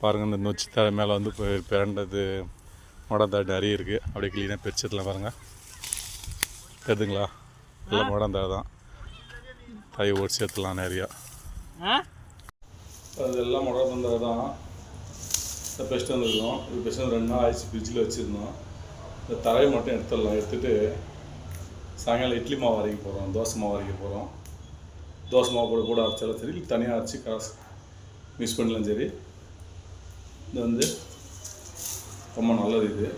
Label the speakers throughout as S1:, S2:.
S1: பாருங்கள் இந்த நொச்சி தழை மேலே வந்து இப்போ பிறண்டது முடந்தாடு நிறைய இருக்குது அப்படியே க்ளீனாக பிரிச்சதுலாம் பாருங்கள் தெரியுதுங்களா எல்லாம் முடந்தாடு தான். தை ஓடி சேர்த்துலாம் நிறையா.
S2: ஆ?
S1: அது எல்லாம் முடந்தாடு தான். இந்த பெஸ்ட் வந்துருக்கோம் இது பெஸ்ட் வந்து ரெண்டு நாள் ஆயிடுச்சு. ஃப்ரிட்ஜில் வச்சுருந்தோம். இந்த தரையை மட்டும் எடுத்துடலாம். எடுத்துகிட்டு சாயங்காலம் இட்லி மாவு அரைக்க போகிறோம் தோசை மாவு அரைக்க போகிறோம் தோசை மாவு கூட கூட அரைச்சாலும் சரி தனியாக அரைச்சி காசு மிக்ஸ் பண்ணலாம் சரி. இது வந்து ரொம்ப நல்லது இது.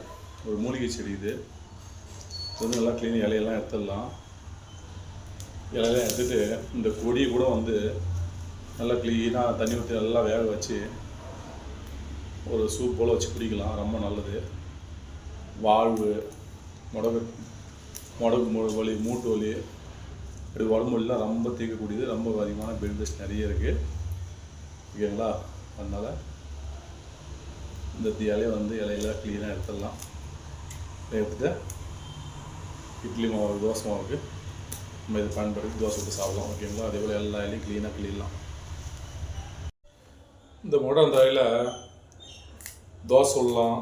S1: ஒரு மூலிகை செடி இது. இது வந்து நல்லா க்ளீன் இலையெல்லாம் எடுத்துடலாம். இலையெல்லாம் எடுத்துகிட்டு இந்த கொடியை கூட வந்து நல்லா க்ளீனாக தண்ணி ஊற்றி நல்லா வேக வச்சு ஒரு சூப் போல் வச்சு குடிக்கலாம். ரொம்ப நல்லது. வாழ்வு முடகு முடகு மு- வலி மூட்டு வலி இப்படி உடம்பு வலிலாம் ரொம்ப தீர்க்கக்கூடியது. ரொம்ப அதிகமான பெனிஃபிட்ஸ் நிறைய இருக்குது ஓகேங்களா? அதனால் இந்த இலையை வந்து இலையெல்லாம் க்ளீனாக எடுத்துடலாம். எடுத்துட்டு இட்லி மாவு தோசை மாவுக்கு நம்ம இதை பயன்படுத்தி தோசை விட்டு சாப்பிடலாம் ஓகேங்களா அதே போல் எல்லா இலையும் க்ளீனாக கிளீலாம் இந்த முடந்தாயில் தோசை விடலாம்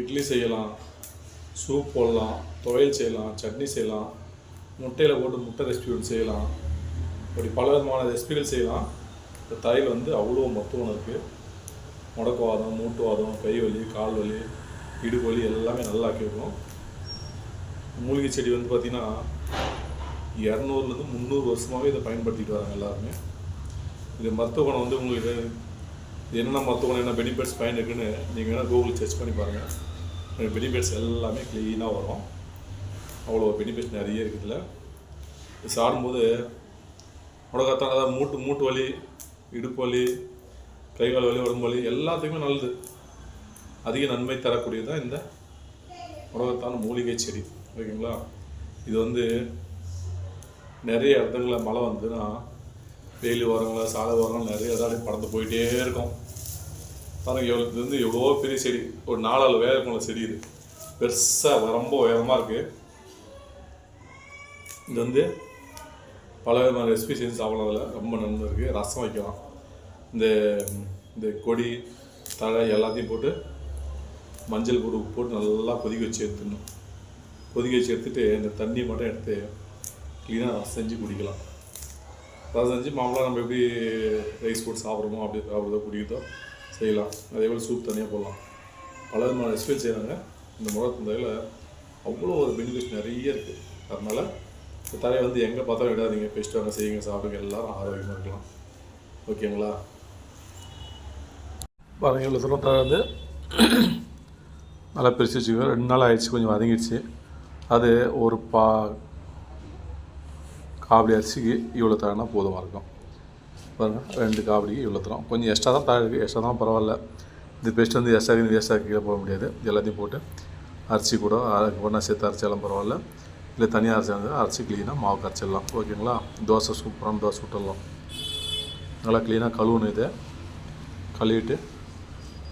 S1: இட்லி செய்யலாம் சூப் போடலாம் துவையல் செய்யலாம் சட்னி செய்யலாம் முட்டையில் போட்டு முட்டை ரெசிபி ஒன்று செய்யலாம். இப்படி பல விதமான ரெசிபிகள் செய்யலாம். இந்த தையல் வந்து அவ்வளோ மருத்துவம் இருக்குது முடக்குவாதம் மூட்டுவாதம் கை வலி கால் வலி இடுவலி எல்லாமே நல்லா கேட்கும் மூலிகை செடி வந்து பார்த்திங்கன்னா இரநூறுலேருந்து முந்நூறு வருஷமாகவே இதை பயன்படுத்திட்டு வராங்க எல்லாருமே. இது மருத்துவ குணம் வந்து உங்களுக்கு என்னென்ன மருத்துவ குணம் என்ன பெனிஃபிட்ஸ் பயன் இருக்குன்னு நீங்கள் வேணால் கூகுள் சர்ச் பண்ணி பாருங்கள் பெனிஃபிட்ஸ் எல்லாமே க்ளீனாக வரும். அவ்வளோ பெனிஃபிட்ஸ் நிறைய இருக்குதுல சாடும்போது சாப்பிடும்போது அதாவது மூட்டு மூட்டு வலி இடுப்பு வலி கை கால் வலி உடம்பு வலி எல்லாத்துக்குமே நல்லது. அதிக நன்மை தரக்கூடியது தான் இந்த உலகத்தான மூலிகை செடி. ஓகேங்களா? இது வந்து நிறைய இடத்துல மழை வந்துன்னா வெயில் ஓரங்கள சாலை ஓரங்கள் நிறைய இடம் பறந்து போயிட்டே இருக்கும். பாருங்க எவ்வளோ இது வந்து எவ்வளோ பெரிய செடி. ஒரு நாலாள் வேகமுள்ள செடி இது. பெருசாக ரொம்ப உயரமாக இருக்குது இது வந்து பல விதமான ரெசிபி செஞ்சு சாப்பிட்றதுல ரொம்ப நன்மை இருக்குது ரசம் வைக்கலாம். இந்த இந்த கொடி தழை எல்லாத்தையும் போட்டு மஞ்சள் போட்டு உப்பு போட்டு நல்லா கொதிக்க வச்சு எடுத்துடணும். கொதிக்க வச்சு எடுத்துகிட்டு இந்த தண்ணி மட்டும் எடுத்து க்ளீனாக ரசம் செஞ்சு குடிக்கலாம். ரசம் செஞ்சு மாமலாக நம்ம எப்படி ரைஸ் போட்டு சாப்பிட்றோமோ அப்படி சாப்பிட்றதோ குடிக்கிறதோ செய்யலாம். அதே போல் சூப் தனியாக போடலாம். பல விதமான ரெசிபி செய்கிறாங்க இந்த முகத்தந்தையில் அவ்வளோ ஒரு பெனிஃபிட் நிறைய இருக்குது அதனால் இந்த தலையை வந்து எங்கே பார்த்தாலும் விடாதீங்க. பெஸ்ட்டாக செய்யுங்க சாப்பிடுங்க. எல்லோரும் ஆரோக்கியமாக இருக்கலாம். ஓகேங்களா பாருங்கள் இவ்வளோ தூரம் வந்து நல்லா பிரித்து வச்சுக்கோங்க. ரெண்டு நாள் ஆயிடுச்சு கொஞ்சம் வதங்கிடுச்சு. அது ஒரு பா காவடி அரிசிக்கு இவ்வளோ தரனா போதுமாக இருக்கும். பாருங்கள் ரெண்டு காவடிக்கு இவ்வளோ தரம். கொஞ்சம் எக்ஸ்ட்ரா தான் தழை இருக்குது எக்ஸ்ட்ரா தான் பரவாயில்ல. இது பெஸ்ட் வந்து எக்ஸ்ட்ரா வேஸ்ட்டாக கீழே போட முடியாது. எல்லாத்தையும் போட்டு அரிசி கூட அதுக்கு ஒன்றா சேர்த்து அரைச்சாலும் பரவாயில்ல. இல்லை தனியாக அரைச்சாங்க அரைச்சி க்ளீனாக மாவு கரைச்சிடலாம். ஓகேங்களா? தோசை சூப்பரான தோசை விட்டுடலாம் நல்லா க்ளீனாக கழுவுணும் இதை. கழுவிட்டு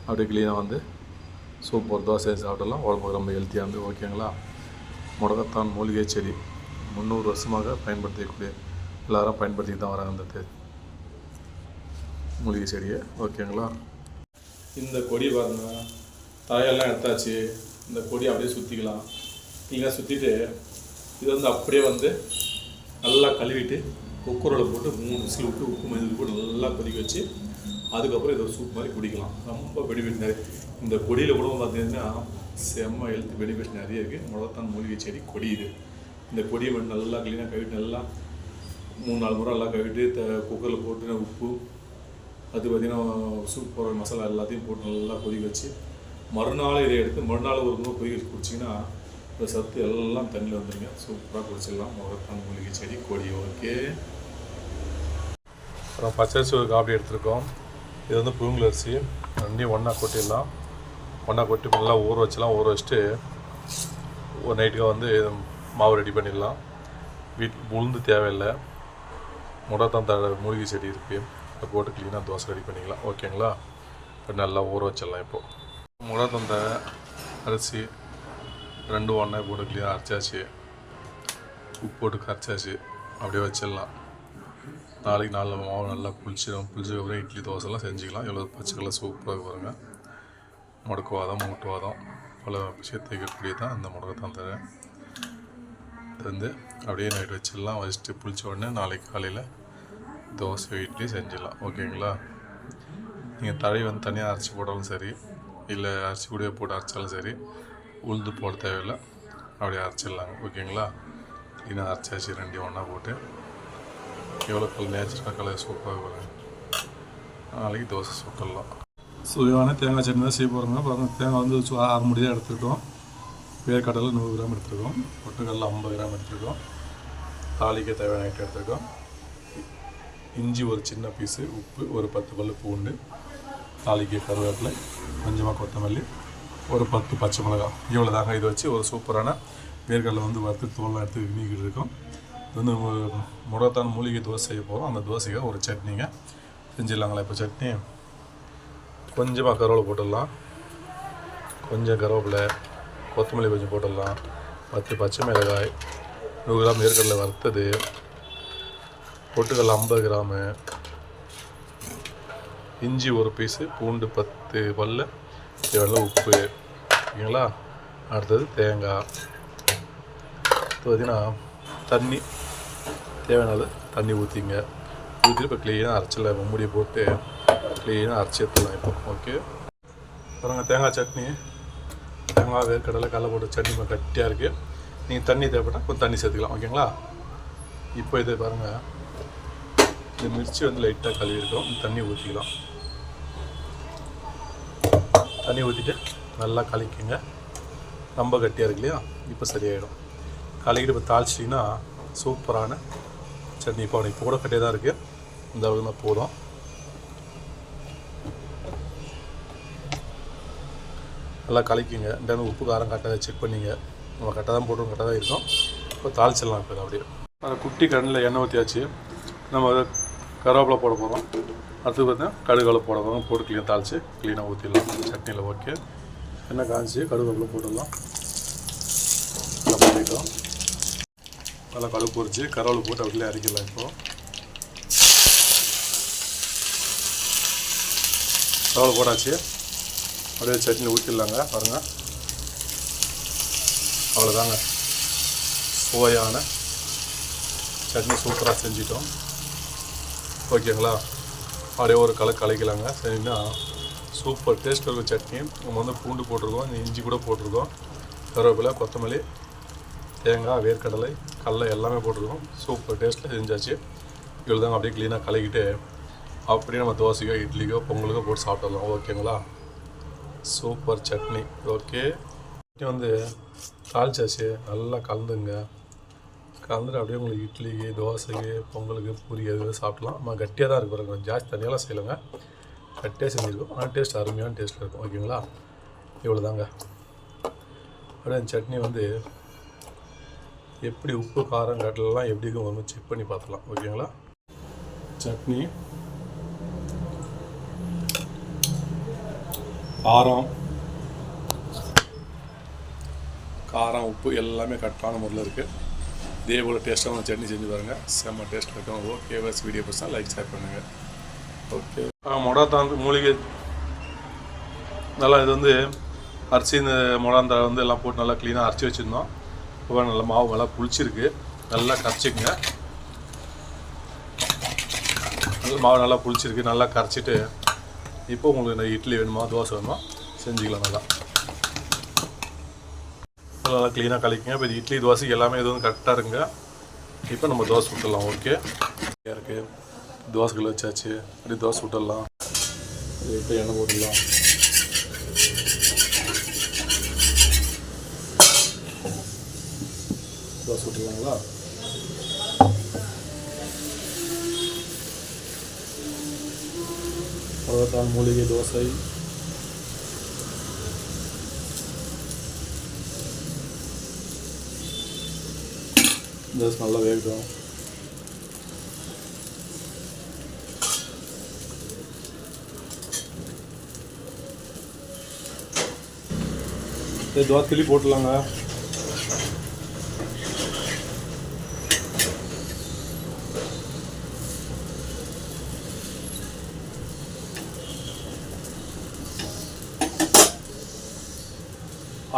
S1: அப்படியே க்ளீனாக வந்து சூப் ஒரு தோசை சாப்பிடலாம். உடம்புக்கு ரொம்ப ஹெல்த்தியாக இருந்து ஓகேங்களா முடக்கத்தான் மூலிகை செடி. முந்நூறு வருஷமாக பயன்படுத்தக்கூடிய எல்லாரும் பயன்படுத்தி தான் வராங்க அந்த மூலிகை செடியை ஓகேங்களா இந்த கொடி பாருங்க. தழையெல்லாம் எடுத்தாச்சு. இந்த கொடி அப்படியே சுற்றிக்கலாம் க்ளீனாக சுற்றிட்டு இது வந்து அப்படியே வந்து நல்லா கழுவிட்டு குக்கரில் போட்டு மூணு விசில் விட்டு உப்பு மஞ்சள் போட்டு நல்லா கொதிக்க வச்சு அதுக்கப்புறம் இதை ஒரு சூப் மாதிரி குடிக்கலாம். ரொம்ப பெனிஃபிட் நிறைய. இந்த கொடியில் கூட பார்த்தீங்கன்னா செம்ம ஹெல்த் பெனிஃபிட் நிறைய இருக்குது முளத்தான் மூலிகை செடி கொடி இது. இந்த கொடியை மட்டும் நல்லா க்ளீனாக கழுவிட்டு நல்லா மூணு நாலு முறை நல்லா கழுவிட்டு த குக்கரில் போட்டு உப்பு அது பார்த்திங்கன்னா சூப் போடுற மசாலா எல்லாத்தையும் போட்டு நல்லா கொதிக்க வச்சு மறுநாள் இதை எடுத்து மறுநாள் ஒரு முறை கொதிக்க வச்சு குடிச்சிங்கன்னா இந்த சத்து எல்லாம் தண்ணியில் வந்துருங்க. சூப்பராக குடிச்சிடலாம். முகத்தான் மூலிகை செடி கொடி. ஓகே. அப்புறம் பச்சரிசி ஒரு காப்பி எடுத்திருக்கோம். இது வந்து புழுங்கல் அரிசி. ரெண்டையும் ஒன்றா கொட்டிடலாம். ஒன்றா கொட்டி நல்லா ஊற வச்சலாம் ஊற வச்சுட்டு ஒரு நைட்டுக்கு வந்து மாவு ரெடி பண்ணிடலாம். வீட் உளுந்து தேவையில்லை. முடத்தான் தழை மூலிகை செடி இருக்குது அதை போட்டு க்ளீனாக தோசை ரெடி பண்ணிக்கலாம். ஓகேங்களா இப்போ நல்லா ஊற வச்சிடலாம் இப்போது முடத்தந்த அரிசி ரெண்டும் ஒன்றா போட்டு க்ளீனாக அரைச்சாச்சு. உப்பு போட்டு கரைச்சாச்சு. அப்படியே வச்சிடலாம். நாளைக்கு நாலு மாவு நல்லா புளிச்சிடும் புளிச்சதுக்கப்புறம் இட்லி தோசைலாம் செஞ்சுக்கலாம். எவ்வளோ பச்சைக்கெல்லாம் சூப்பராக பாருங்க. முடக்குவாதம் மூட்டுவாதம் பல விஷயத்தை கூடிய தான் அந்த முடக்கத்தான் தரேன் இது வந்து அப்படியே நைட் வச்சிடலாம். வச்சுட்டு புளிச்ச உடனே நாளைக்கு காலையில் தோசை இட்லி செஞ்சிடலாம். ஓகேங்களா? நீங்கள் தழை வந்து தனியாக அரைச்சி போட்டாலும் சரி இல்லை அரிசி கூடவே போட்டு அரைச்சாலும் சரி உளுந்து போட தேவையில்லை. அப்படியே அரைச்சிடலாங்க. ஓகேங்களா? அரைச்சி அரைச்சாச்சு ரெண்டையும் ஒன்றா போட்டு எவ்வளோ கல் நேச்சுரல் கலர் சூப்பராக வரும் நாளைக்கு தோசை சுட்டலாம் சுவையான தேங்காய் சட்னி தான் செய்ய போகிறோங்க அப்புறம் தேங்காய் வந்து ஆறு முடியாக எடுத்துருக்கோம். வேர்க்கடலை நூறு கிராம் எடுத்துருக்கோம். பொட்டுக்கடலை ஐம்பது கிராம் எடுத்துருக்கோம். தாலிக்க தேவையான ஐட்டம் எடுத்துருக்கோம். இஞ்சி ஒரு சின்ன பீஸு உப்பு ஒரு பத்து பல்லு பூண்டு தாளிக்க கருவேப்பிலை கொஞ்சமாக கொத்தமல்லி ஒரு பத்து பச்சை மிளகாய். இவ்வளோ தாங்க இதை வச்சு ஒரு சூப்பரான வேர்க்கடலை வந்து வறுத்து தோல்லாம் எடுத்து நீக்கிட்டு இருக்கோம். இது வந்து மு- முடத்தான் மூலிகை தோசை செய்ய போகிறோம் அந்த தோசைக்கு ஒரு சட்னிங்க. செஞ்சிடலாங்களா இப்போ சட்னி? கொஞ்சமாக கருவேப்பிலை போட்டுடலாம். கொஞ்சம் கருவேப்பிலை கொத்தமல்லி கொஞ்சம் போட்டுடலாம். பத்து பச்சை மிளகாய் நூறு கிராம் வேர்க்கடலை வறுத்தது. பொட்டுக்கடலை ஐம்பது கிராமு. இஞ்சி ஒரு பீஸு பூண்டு பத்து பல்ல தேவையான உப்பு. ஓகேங்களா? அடுத்தது தேங்காய். இப்போ பார்த்தீங்கன்னா தண்ணி. தேவையானது தண்ணி ஊற்றிங்க ஊற்றிட்டு இப்போ க்ளீனாக அரைச்சல மூடியை போட்டு க்ளீனாக அரைச்சி எடுத்துடலாம் இப்போ. ஓகே பாருங்கள் தேங்காய் சட்னி. தேங்காய் வேர்க்கடலை கடலை போட்டு சட்னி இப்போ கட்டியாக இருக்குது நீங்கள் தண்ணி தேவைப்பட்டால் கொஞ்சம் தண்ணி சேர்த்துக்கலாம். ஓகேங்களா இப்போ இது பாருங்கள் இந்த மிர்ச்சி வந்து லைட்டாக கழுவி இருக்கும் தண்ணி ஊற்றிக்கலாம் தண்ணி ஊற்றிட்டு நல்லா கலக்கிங்க. ரொம்ப கட்டியாக இருக்கு இல்லையா? இப்போ சரியாயிடும். கலக்கிட்டு இப்போ தாளிச்சிட்டிங்கன்னா சூப்பரான சட்னி இப்போ இப்போ கூட கட்டியாக தான் இருக்குது இந்த அளவுக்கு தான் போதும். நல்லா கலக்கிங்க. இந்த உப்பு காரம் கரெக்டாக செக் பண்ணிங்க. நம்ம கரெக்டாக தான் போட்டுருவோம் கரெக்டாக தான் இருக்கும். இப்போ தாளிச்சிடலாம் இப்போ அப்படியே. அதை குட்டி கண்ணில் எண்ணெய் ஊற்றியாச்சு நம்ம அதை கருவேப்பிலை போட போகிறோம் அடுத்து பார்த்தா கடுகுல போட போகிறோம் போட்டு க்ளீன் தாளித்து க்ளீனாக ஊற்றிடலாம் சட்னியில் ஓகே எண்ணெய் காய்ச்சி கடுகுல போட்டுடலாம். நல்லா பண்ணிட்டோம். நல்லா கடுப்பு பொறிச்சு கருவேப்பிலை போட்டு அப்படியே அரைக்கலாம் இப்போ. கருவேப்பிலை போட்டாச்சு. அப்படியே சட்னி ஊற்றிடலாங்க பாருங்கள் அவ்வளோதாங்க சுவையான சட்னி சூப்பராக செஞ்சிட்டோம். ஓகேங்களா? அப்படியே ஒரு கலை கலைக்கலாங்க. சரின்னா சூப்பர். டேஸ்ட் இருக்கும் சட்னி. நம்ம வந்து பூண்டு போட்டிருக்கோம் இஞ்சி கூட போட்டிருக்கோம். கருவேப்பிலை கொத்தமல்லி தேங்காய் வேர்க்கடலை கடல எல்லாமே போட்டிருக்கோம். சூப்பர் டேஸ்ட்டில் செஞ்சாச்சு இவ்வளோ தாங்க அப்படியே க்ளீனாக கலக்கிட்டு அப்படியே நம்ம தோசைக்கோ இட்லிக்கோ பொங்கலுக்கோ போட்டு சாப்பிடலாம் ஓகேங்களா? சூப்பர் சட்னி. ஓகே. சட்னி வந்து தாளிச்சாச்சு. நல்லா கலந்துங்க. கலந்துட்டு அப்படியே உங்களுக்கு இட்லிக்கு தோசைக்கு பொங்கலுக்கு பூரி எதுவும் சாப்பிட்லாம் நம்ம கட்டியாக தான் இருக்கும் பாருங்க. ஜாஸ்தி தனியாலாம் செய்யலைங்க. கட்டியாக செஞ்சுருக்கோம். ஆனால் டேஸ்ட் அருமையான டேஸ்ட்டில் இருக்கும். ஓகேங்களா? இவ்வளோ தாங்க அப்படியே அந்த சட்னி வந்து எப்படி உப்பு காரம் கட்டலாம் எப்படி இருக்கும் செக் பண்ணி பார்த்துக்கலாம். ஓகேங்களா? சட்னி. காரம். காரம் உப்பு எல்லாமே கரெக்டான முறையில் இருக்குது இதே போல் டேஸ்ட்டாக சட்னி செஞ்சு பாருங்கள் செம்ம டேஸ்ட் இருக்கும். ஓகே வாஸ் வீடியோ பிடிச்சா லைக் ஷேர் பண்ணுங்கள் ஓகே மொடாத்தாந்து மூலிகை. நல்லா இது வந்து அரிசி இந்த மொடாந்தா வந்து எல்லாம் போட்டு நல்லா க்ளீனாக அரைச்சி வச்சுருந்தோம். இப்போ நல்லா மாவு நல்லா புளிச்சிருக்கு. நல்லா கரைச்சிக்கங்க. நல்லா மாவு நல்லா புளிச்சிருக்கு. நல்லா கரைச்சிட்டு இப்போ உங்களுக்கு இந்த இட்லி வேணுமா தோசை வேணுமா செஞ்சுக்கலாம் நல்லா. நல்லா க்ளீனாக கலக்கிங்க இப்போ இது இட்லி தோசை எல்லாமே இது வந்து கரெக்டாக இருங்க இப்போ நம்ம தோசை விட்டுடலாம் ஓகே இருக்குது தோசைகள் வச்சாச்சு. அப்படி தோசை விட்டுடலாம் இப்போ எண்ணெய் போட்டுடலாம் தோசை விட்டுடலாங்களா அவ்வளோதான் மூலிகை தோசை தோசை நல்லா வேகட்டும் சரி தோசை கிளி போட்டுடலாங்க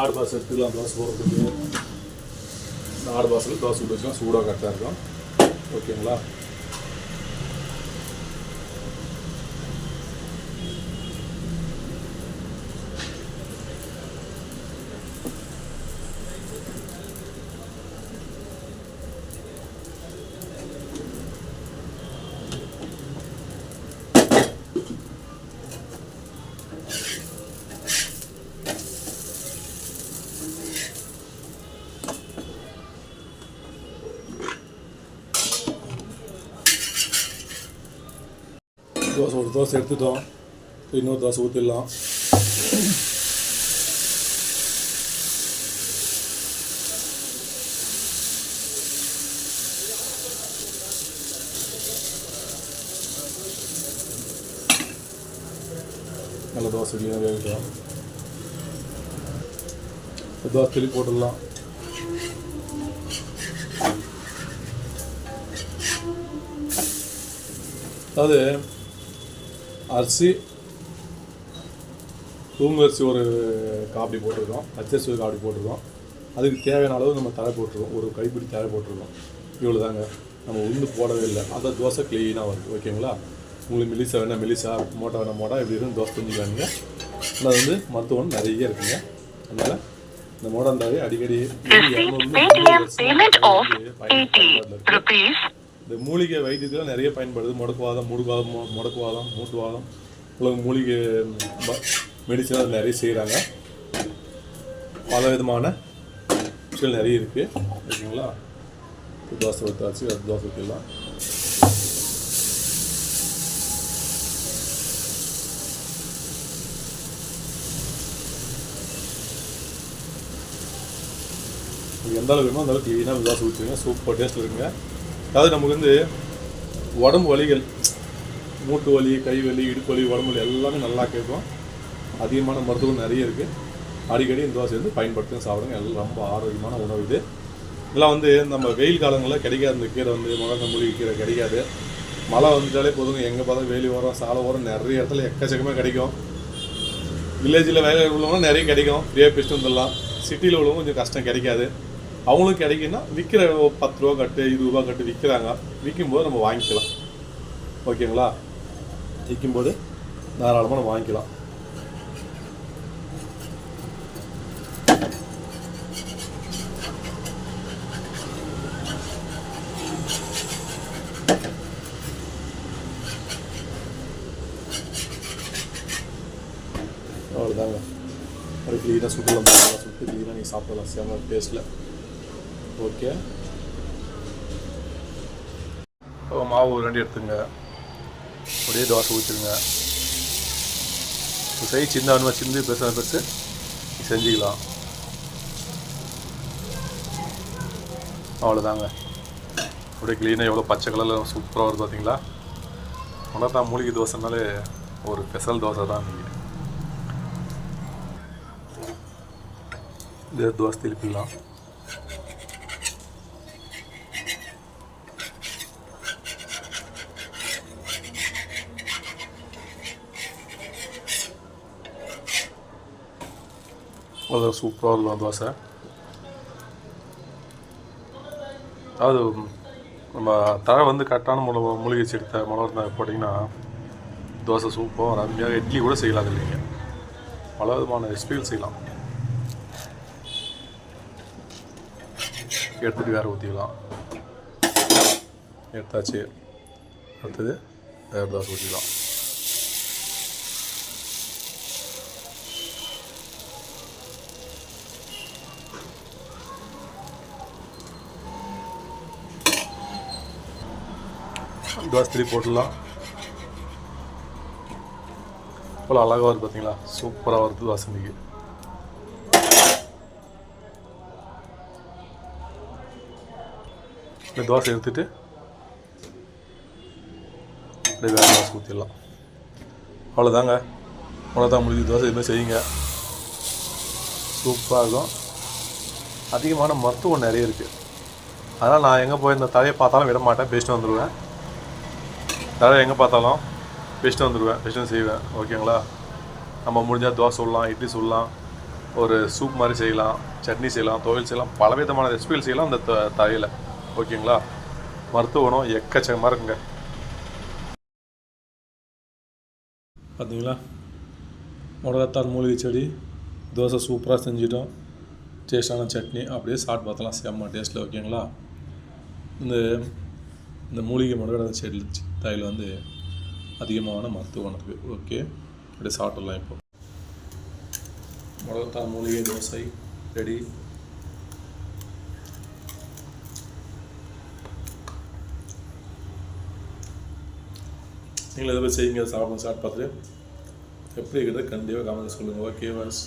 S1: ஆடு பாஸ் எடுத்துக்கலாம் தோசை போடுறதுக்கு ஆடு பாஸில் தோசை விட்டு வச்சுக்கலாம் சூடாக கரெக்டாக இருக்கும். ஓகேங்களா தோசை ஒரு தோசை எடுத்துட்டோம். இன்னொரு தோசை ஊற்றிடலாம் நல்ல தோசை இட்லியாக வேகட்டும் தோசை திருப்பி போட்டுடலாம். அதாவது அரிசி தூங்கு அரிசி ஒரு காப்பி போட்டிருக்கோம் அச்சரிசி ஒரு காப்பி போட்டிருக்கோம் அதுக்கு தேவையான அளவு நம்ம தழை போட்டிருக்கோம் ஒரு கைப்பிடி தழை போட்டிருக்கோம் இவ்வளோ தாங்க நம்ம உளுந்து போடவே இல்லை அந்த தோசை க்ளீனாக வருது ஓகேங்களா உங்களுக்கு மெலிசா வேணால் மெலிசா மோட்டா வேணால் மோட்டா இப்படி இருக்கும் தோசை செஞ்சுக்கானுங்க அதில் வந்து மருத்துவம் நிறைய இருக்குங்க அதனால் இந்த மோடம் தாவே அடிக்கடி இந்த மூலிகை வைத்தியத்தில் நிறைய பயன்படுது. முடக்குவாதம் முடுக்குவாதம் முடக்குவாதம் மூட்டுவாதம். உலக மூலிகை மெடிசன் நிறைய செய்கிறாங்க பல விதமான விஷயங்கள் நிறைய இருக்குது ஓகேங்களா? தோசை ஊற்றாச்சு அது தோசை ஊற்றிடலாம் எந்த அளவுக்கு வேணுமோ அந்த அளவுக்கு க்ளீனாக தோசை ஊற்றுவீங்க சூப்பர் டேஸ்ட்டில் இருக்குங்க. அதாவது நமக்கு வந்து உடம்பு வலிகள் மூட்டு வலி கை வலி இடுப்பு வலி உடம்பு வலி எல்லாமே நல்லா கேட்கும் அதிகமான மருத்துவம் நிறைய இருக்குது அடிக்கடி இந்த தோசை வந்து பயன்படுத்தி சாப்பிடுங்க. எல்லாம் ரொம்ப ஆரோக்கியமான உணவு இது. இதெல்லாம் வந்து நம்ம வெயில் காலங்களில் கிடைக்காது. இந்த கீரை வந்து முழங்க மூலிகை கீரை கிடைக்காது. மழை வந்துட்டாலே போதுங்க. எங்கே பார்த்தாலும் வெயில் ஓரம் சாலை ஓரம் நிறைய இடத்துல எக்கச்சக்கமாக கிடைக்கும். வில்லேஜில் வேலை உள்ளவங்க நிறைய கிடைக்கும். ஃப்ரீயாக பிடிச்சிட்டு வந்துடலாம். சிட்டியில் உள்ளவங்க கொஞ்சம் கஷ்டம் கிடைக்காது. அவங்களுக்கு கிடைக்குன்னா விற்கிற பத்து ரூபா கட்டு இருபது ரூபா கட்டு விற்கிறாங்க விற்கும்போது நம்ம வாங்கிக்கலாம். ஓகேங்களா? விற்கும்போது தாராளமாக நம்ம வாங்கிக்கலாம். அவ்வளோதாங்க ஒரு க்ளீனாக சுட்டுலாம் சுட்டு க்ளீனாக நீங்கள் சாப்பிடலாம். செம டேஸ்ட்டில் ஓகே இப்போ மாவு ஒரு ரெண்டு எடுத்துங்க. அப்படியே தோசை ஊற்றிடுங்க சை சின்ன சிந்து பெருசாக பெருசு செஞ்சுக்கலாம். அவ்வளோதாங்க அப்படியே க்ளீனாக எவ்வளோ பச்சை கலரில் சூப்பராக வருது பார்த்தீங்களா தான் மூலிகை தோசைனாலே ஒரு ஸ்பெஷல் தோசை தான் நீங்கள் இந்த தோசை திருப்பிடலாம். அது சூப்பராக இருக்கும் தோசை அதாவது நம்ம தழை வந்து கரெக்டான முளை மூலிகை செடி த இருந்தால் போட்டிங்கன்னா தோசை சூப்பராக அருமையாக இட்லி கூட செய்யலாம் இல்லைங்க பல விதமான ரெசிபிகள் செய்யலாம். எடுத்துகிட்டு வேறு ஊற்றிக்கலாம் எடுத்தாச்சு. அடுத்தது வேறு தோசை ஊற்றிக்கலாம் தோசை திருப்பி போட்டுடலாம். இவ்வளோ அழகாக வருது பார்த்தீங்களா சூப்பராக வருது தோசை இந்த தோசை எடுத்துட்டு அப்படியே வேறு தோசை ஊற்றிடலாம் அவ்வளோதாங்க அவ்வளோதான் முடிஞ்சு தோசை இதுமாதிரி செய்யுங்க. சூப்பராக இருக்கும். அதிகமான மருத்துவம் நிறைய இருக்குது அதனால் நான் எங்கே போய் இந்த தலையை பார்த்தாலும் விட மாட்டேன். பேசிட்டு வந்துடுவேன் தலை எங்கே பார்த்தாலும் பேசிட்டு வந்துடுவேன் பேசிட்டு செய்வேன். ஓகேங்களா? நம்ம முடிஞ்சால் தோசை சுடலாம் இட்லி சுடலாம் ஒரு சூப் மாதிரி செய்யலாம் சட்னி செய்யலாம் துவையல் செய்யலாம் பலவிதமான ரெசிபிகள் செய்யலாம் அந்த த- ஓகேங்களா? மருத்துவ குணம் எக்கச்சக்கமாக இருக்குங்க. பார்த்தீங்களா மிளகாத்தாள் மூலிகை செடி தோசை சூப்பராக செஞ்சிட்டோம். டேஸ்டான சட்னி அப்படியே சாப்பிட்டு பார்த்தலாம். செம்ம டேஸ்ட்டில் ஓகேங்களா? இந்த இந்த மூலிகை மிளகா செடி தையில் வந்து அதிகமான மருத்துவ குணம் இருக்குது ஓகே அப்படியே சாப்பிட்லாம் இப்போ. மிளகத்தாள் மூலிகை தோசை ரெடி நீங்கள் எதை போய் செய்யுங்க சாப்பிடுங்க சாப்பிட்டு பார்த்துட்டு எப்படி இருக்கிறத கண்டிப்பாக கமெண்ட் சொல்லுங்கள் ஓகே வாஸ்